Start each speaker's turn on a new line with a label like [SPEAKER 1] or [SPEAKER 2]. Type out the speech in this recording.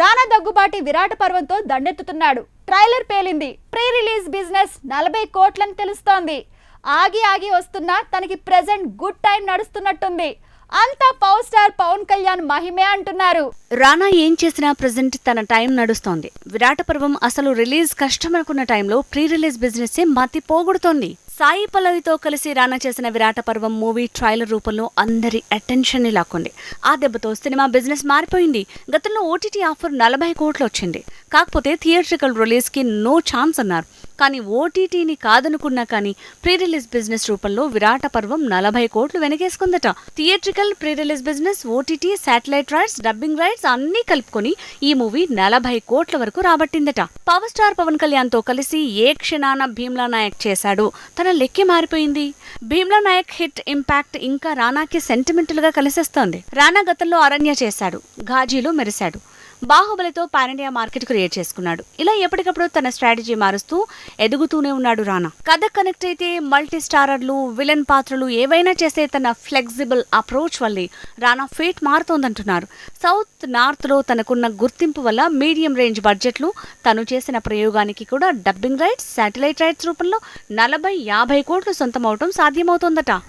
[SPEAKER 1] రానా దగ్గుబాటి విరాట పర్వంతో దండెత్తుతున్నాడు. ట్రైలర్ పేలింది. ప్రీ రిలీజ్ బిజినెస్ నలభై కోట్లని తెలుస్తోంది. ఆగి ఆగి వస్తున్నా తనకి ప్రెజెంట్ గుడ్ టైం నడుస్తున్నట్టుంది. అంతా పవర్ స్టార్ పవన్ కళ్యాణ్ మహిమే అంటున్నారు.
[SPEAKER 2] రానా ఏం చేసినా ప్రజెంట్ తన టైం నడుస్తోంది. విరాట పర్వం అసలు రిలీజ్ కష్టమనుకున్న టైంలో ప్రీ రిలీజ్ బిజినెస్ మతి పోగొడుతోంది సాయి పల్లవితో కలిసి రానా చేసిన విరాట పర్వం మూవీ ట్రైలర్ రూపంలో అందరి అటెన్షన్ని లాక్కుంది. ఆ దెబ్బతో సినిమా బిజినెస్ మారిపోయింది. గతంలో ఓటీటీ ఆఫర్ నలభై కోట్లు వచ్చింది. కాకపోతే థియేట్రికల్ రిలీజ్కి నో ఛాన్స్ అన్నారు. కానీ ఓటీటీని కాదనుకున్నా కానీ ప్రీ రిలీజ్ బిజినెస్ రూపంలో విరాట పర్వం నలభై కోట్లు వెనకేసుకుందట. Theatrical pre release business OTT satellite rights dubbing rights అన్నీ కలుపుకొని ఈ మూవీ నలభై కోట్ల వరకు రాబట్టిందట. పవర్ స్టార్ పవన్ కళ్యాణ్తో కలిసి ఏ క్షణాన భీమ్లా నాయక్ చేశాడు? తన లెక్కే మారిపోయింది. భీమ్లా నాయక్ హిట్ ఇంపాక్ట్ ఇంకా రానాకి సెంటిమెంటల్గా కలిసేస్తోంది. రానా గతంలో అరణ్య చేశాడు. ఘాజీలో మెరిశాడు. బాహుబలితో పానిండియా మార్కెట్ క్రియేట్ చేసుకున్నాడు. ఇలా ఎప్పటికప్పుడు తన స్ట్రాటజీ మారుస్తూ ఎదుగుతూనే ఉన్నాడు రానా. కథ కనెక్ట్ అయితే మల్టీ స్టారర్లు విలన్ పాత్రలు ఏవైనా చేసే తన ఫ్లెక్సిబుల్ అప్రోచ్ వల్లే రానా ఫేట్ మారుతోందంటున్నారు. సౌత్ నార్త్లో తనకున్న గుర్తింపు వల్ల మీడియం రేంజ్ బడ్జెట్లు తను చేసిన ప్రయోగానికి కూడా డబ్బింగ్ రైట్స్ శాటిలైట్ రైట్స్ రూపంలో నలభై యాభై కోట్లు సొంతమవటం సాధ్యమవుతోందట.